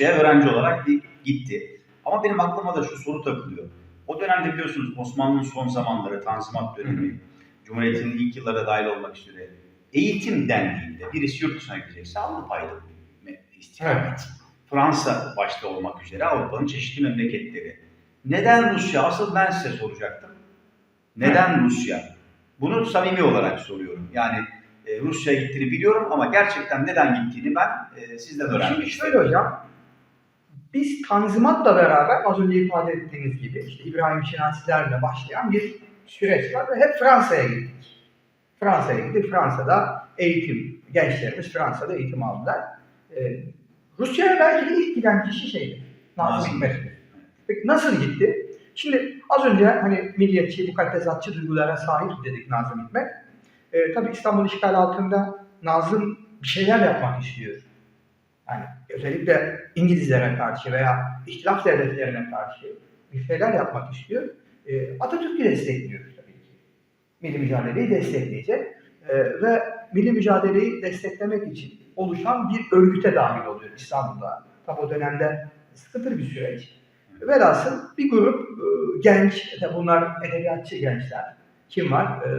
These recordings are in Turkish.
Rusya'ya öğrenci olarak gitti. Ama benim aklıma da şu soru takılıyor. O dönemde biliyorsunuz Osmanlı'nın son zamanları, Tanzimat dönemi, Cumhuriyet'in ilk yıllara dahil olmak üzere eğitim dendiğinde birisi yurt dışına gidecekse Avrupa'ydı istikamet. Fransa başta olmak üzere Avrupa'nın çeşitli memleketleri. Neden Rusya? Asıl ben size soracaktım. Neden Rusya? Bunu samimi olarak soruyorum. Yani e, Rusya'ya gittiğini biliyorum ama gerçekten neden gittiğini ben e, sizden öğrenmek Şimdi şöyle hocam, biz Tanzimat'la beraber az önce ifade ettiğiniz gibi işte İbrahim Şinasilerle başlayan bir süreç var ve hep Fransa'ya gittik. Fransa'ya gittik. Fransa'da eğitim, gençlerimiz Fransa'da eğitim aldılar. Ee, Rusya'ya belki de ilk giden kişi şeydi, Nazım. Hikmet'ti. Peki nasıl gitti? Şimdi az önce hani milliyetçi, mukaddesatçı duygulara sahip dedik Nazım Hikmet. Ee, tabii İstanbul işgal altında Nazım bir şeyler yapmak istiyor. Yani özellikle İngilizlere karşı veya ihtilaf devletlerine karşı bir şeyler yapmak istiyor. Ee, Atatürk'ü destekliyor tabii ki. Milli mücadeleyi destekleyecek. Ee, ve milli mücadeleyi desteklemek için oluşan bir örgüte dahil oluyor İstanbul'da. Tabi o dönemde sıkıntılı bir süreç. Velhasıl bir grup e, genç, bunlar edebiyatçı gençler. Kim var? E,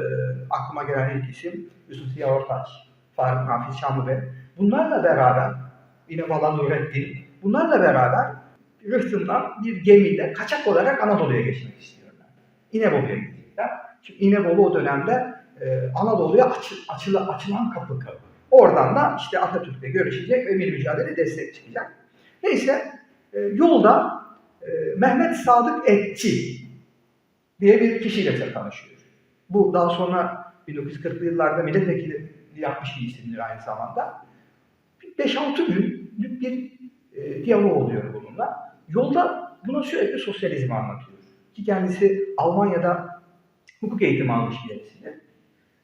aklıma gelen ilk isim Yusuf Ziya Ortaç, Faruk Nafiz Şamlıbey. Bunlarla beraber, yine Vala Nurettin, bunlarla beraber Rıhtım'dan bir gemiyle kaçak olarak Anadolu'ya geçmek istiyorlar. İnebolu'ya gidecekler. Çünkü İnebolu o dönemde e, Anadolu'ya açı, açıla, açılan kapı. Oradan da işte Atatürk'le görüşecek ve milli mücadele destek çıkacak. Neyse e, yolda e, Mehmet Sadık Etçi diye bir kişiyle tanışıyor. Bu daha sonra 1940'lı yıllarda milletvekili yapmış bir isimdir aynı zamanda. 5-6 günlük bir e, diyalog oluyor bununla. Yolda buna sürekli sosyalizmi anlatıyor. Ki kendisi Almanya'da hukuk eğitimi almış birisi.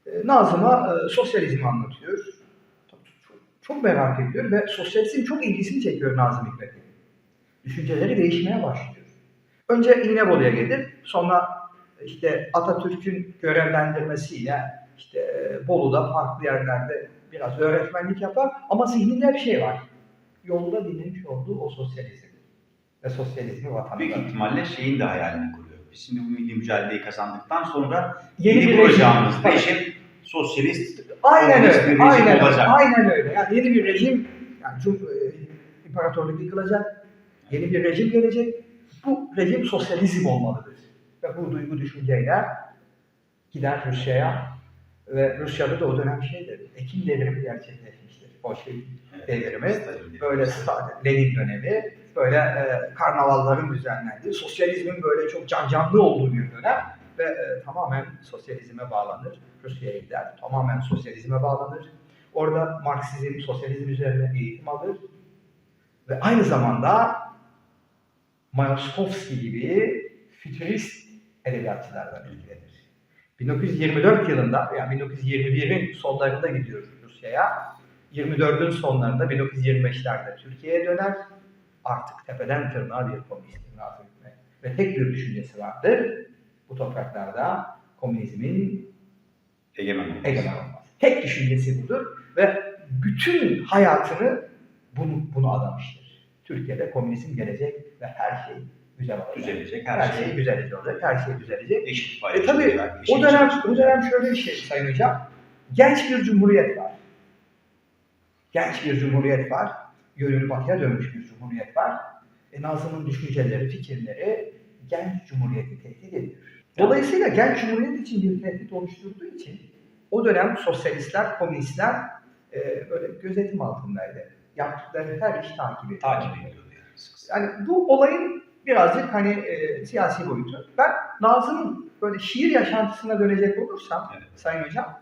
E, Nazım'a e, sosyalizmi anlatıyor. Çok, çok merak ediyor ve sosyalizm çok ilgisini çekiyor Nazım Hikmet'in. Düşünceleri değişmeye başlıyor. Önce İnebolu'ya gelir, sonra işte Atatürk'ün görevlendirmesiyle işte e, Bolu'da farklı yerlerde biraz öğretmenlik yapar ama zihninde bir şey var. Yolda dinlemiş olduğu o sosyalizm ve sosyalizmi vatandaş. Büyük ihtimalle şeyin de hayalini kuruyor. Biz şimdi bu milli mücadeleyi kazandıktan sonra Yeni yeni, bir kuracağımız rejim. rejim sosyalist Aynen öyle, bir rejim aynen öyle, olacak. aynen öyle. Yani yeni bir rejim, yani Cum e, imparatorluk yıkılacak, yeni bir rejim gelecek. Bu rejim sosyalizm olmalıdır. Ve bu duygu düşünceyle gider Rusya'ya ve Rusya'da da o dönem şeydir, Ekim devrimi gerçekleşmiştir. Bolşevik Evet, devrimi, böyle Lenin dönemi, böyle e, karnavalların düzenlendiği, sosyalizmin böyle çok can canlı olduğu bir dönem ve e, tamamen sosyalizme bağlanır. Rusya'ya gider, tamamen sosyalizme bağlanır. Orada Marksizm, sosyalizm üzerine eğitim alır ve aynı zamanda Mayakovsky gibi fütürist edebiyatçılardan ilgilenir. 1924 yılında yani 1921'in sonlarında gidiyor Rusya'ya. 24'ün sonlarında 1925'lerde Türkiye'ye döner. Artık tepeden tırnağa bir komünist Nazım Hikmet. Ve tek bir düşüncesi vardır. Bu topraklarda komünizmin Egemen olması. egemen olması. Tek düşüncesi budur ve bütün hayatını bunu, bunu adamıştır. Türkiye'de komünizm gelecek ve her şey güzel olacak. Düzelecek Her, her, şey şey. güzel olacak, her şey düzelecek. Eşit E tabii o dönem, o dönem şöyle bir şey Sayın Hocam. Genç bir cumhuriyet var. Genç bir cumhuriyet var. Yönünü batıya dönmüş bir cumhuriyet var. E, Nazım'ın düşünceleri, fikirleri genç cumhuriyeti tehdit ediyor. Dolayısıyla genç cumhuriyet için bir tehdit oluşturduğu için o dönem sosyalistler, komünistler e, böyle gözetim altındaydı. Yaptıkları her iş takip edildi. takip ediyordu. Yani bu olayın birazcık hani e, siyasi boyutu. Ben Nazım'ın böyle şiir yaşantısına dönecek olursam Evet. Sayın Hocam,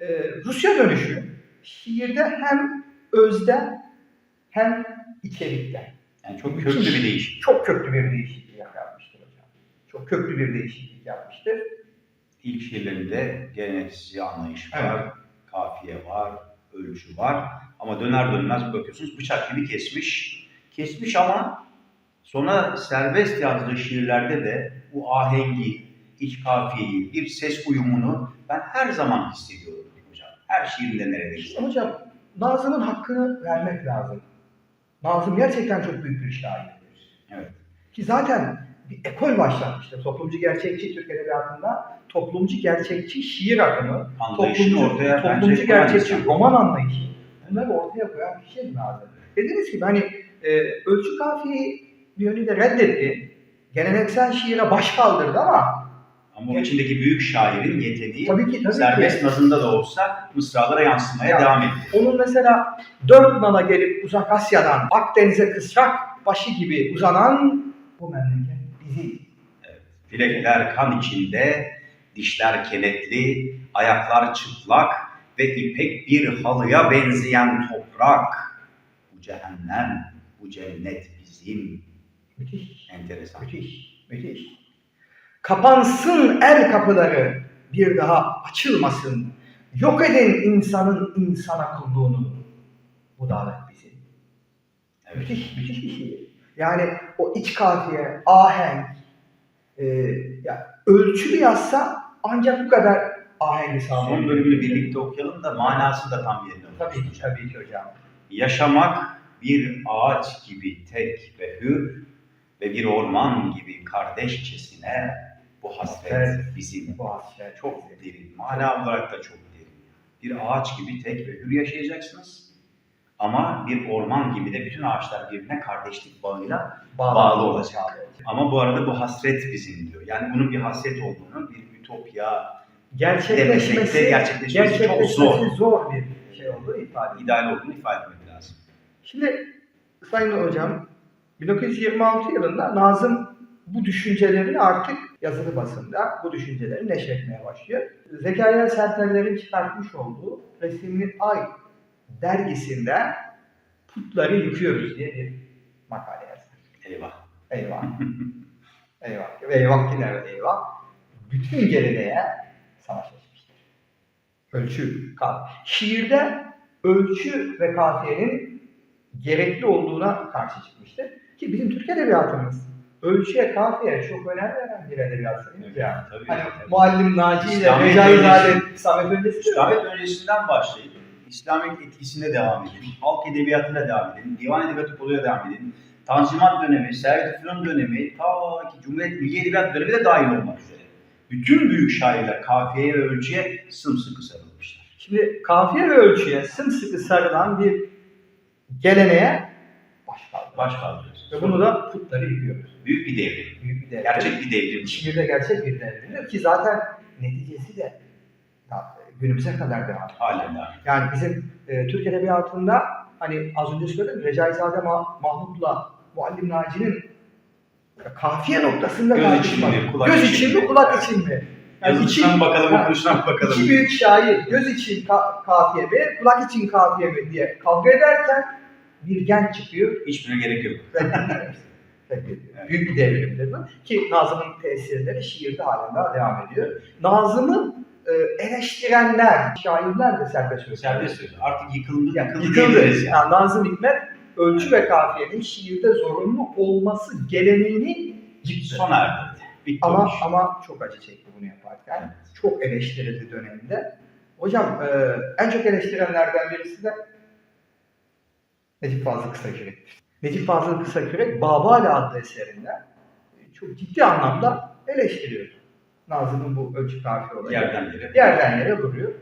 e, Rusya dönüşü şiirde hem özde hem içerikte Yani çok köklü bir değişim. çok köklü bir değişiklik yapmıştır hocam. Çok köklü bir değişiklik yapmıştır. İlk şiirlerinde geleneksel anlayış var, Evet. kafiye var, ölçü var. Ama döner dönmez bakıyorsunuz bıçak gibi kesmiş. Kesmiş ama sonra serbest yazdığı şiirlerde de bu ahengi, iç kafiyeyi, bir ses uyumunu ben her zaman hissediyorum hocam. Her şiirinde neredeyse. İşte hocam Nazım'ın hakkını vermek lazım. Nazım gerçekten çok büyük bir şairdir. Evet. Ki zaten bir ekol başlatmıştır. Toplumcu gerçekçi Türk Edebiyatı'nda toplumcu gerçekçi şiir akımı, toplumcu, ortaya toplumcu gerçekçi insan. roman anlayışı. Bunları ortaya koyan kişi Nazım. Dediğiniz gibi hani e, ölçü kafiyeyi bir yönüyle reddetti. Geleneksel şiire baş kaldırdı ama Ama o içindeki büyük şairin yeteneği tabii ki tabii serbest ki. nazında da olsa mısralara yansımaya Ya. devam ediyor. Onun mesela dört nala gelip uzak Asya'dan Akdeniz'e kısrak başı gibi uzanan bu memleket bizi. Filekeler kan içinde, dişler kenetli, ayaklar çıplak ve ipek bir halıya benzeyen toprak. Bu cehennem, bu cennet bizim. Müthiş. Enteresan. Müthiş, müthiş. Kapansın el kapıları, bir daha açılmasın. Yok edin insanın insana kulluğunu. Bu davet bizim. Evet. Müthiş, müthiş bir şiir. Yani o iç kafiye, ahenk, e, ya ölçülü yazsa ancak bu kadar ahengi Son sağlayabilir. bölümünü birlikte okuyalım da manası da tam yerine Tabii ki, tabii ki hocam. Yaşamak bir ağaç gibi tek ve hür ve bir orman gibi kardeşçesine bu hasret bizim. Bu hasret Çok derin. Mana olarak da çok derin. Bir ağaç gibi tek ve hür yaşayacaksınız. Ama bir orman gibi de bütün ağaçlar birbirine kardeşlik bağıyla bağlı olacak. Ama bu arada bu hasret bizim diyor. Yani bunun bir hasret olduğunu, bir ütopya, Gerçekleşmesi, de gerçekleşmesi çok gerçekleşmesi zor. zor bir şey olduğunu ifade ediyor. ideal olduğunu ifade etmek lazım. Şimdi Sayın Hocam 1926 yılında Nazım bu düşüncelerini artık yazılı basında bu düşünceleri neşretmeye başlıyor. Zekeriya Serteller'in çıkartmış olduğu Resimli Ay dergisinde putları yıkıyoruz diye bir makale yazar. Eyvah. Eyvah. eyvah. Eyvah yine eyvah. Bütün geleneğe savaş açmıştır. Ölçü, kaf. Şiirde ölçü ve kafiyenin gerekli olduğuna karşı çıkmıştır. Ki bizim Türk edebiyatımız ölçüye, kafiyeye çok önem veren bir edebiyat sayılır yani. Tabii. Hani tabii. Muallim Naci ile Recaizade, İslamiyet öncesi İslamiyet öncesinden başlayıp İslamiyet etkisine devam edin. Halk edebiyatına devam edin. Divan edebiyatı koluyla devam edin. Tanzimat dönemi, Servet Fünun dönemi, ta ki Cumhuriyet Milli Edebiyat dönemi de dahil olmak üzere. Bütün büyük şairler kafiyeye ve ölçüye sımsıkı sarılmışlar. Şimdi kafiye ve ölçüye sımsıkı sarılan bir geleneğe baş kaldırıyor. Baş kaldırıyoruz. Ve bunu da putları yıkıyoruz. Büyük bir devrim. Büyük bir devrim. Gerçek bir devrim. Şiirde gerçek bir devrimdir ki zaten neticesi de günümüze kadar devam ediyor. Daha. Yani bizim e, Türk Edebiyatı'nda hani az önce söyledim Recaizade Ma- Mahmut'la Muallim Naci'nin kafiye noktasında Göz tartışma. için mi, kulak Göz için için mi? mi, kulak için mi? Yani Yazısından iki- bakalım, Ha, okunuşundan bakalım. İki büyük şair göz için ka- kafiye mi, kulak için kafiye mi diye kavga ederken bir genç çıkıyor Hiçbirine gerek yok. Evet. Büyük bir devrimdir bu. Ki Nazım'ın tesirleri şiirde halen daha devam ediyor. Nazım'ı e, eleştirenler, şairler de serbest söz. Serbest söz. Artık yıkıldı, Yani yıkıldı, yıkıldı. yani. Yani Nazım Hikmet ölçü ve kafiyenin şiirde zorunlu olması geleneğini yıktı. Sona erdi. Bitti o Ama iş. ama çok acı çekti bunu yaparken. Çok eleştirildi döneminde. Hocam e, en çok eleştirenlerden birisi de Necip Fazıl Kısakürek. Necip Fazıl Kısakürek Babali adlı eserinde e, çok ciddi anlamda eleştiriyor. Nazım'ın bu ölçü kafiye olayı. Yerden yere. Yerden yere vuruyor.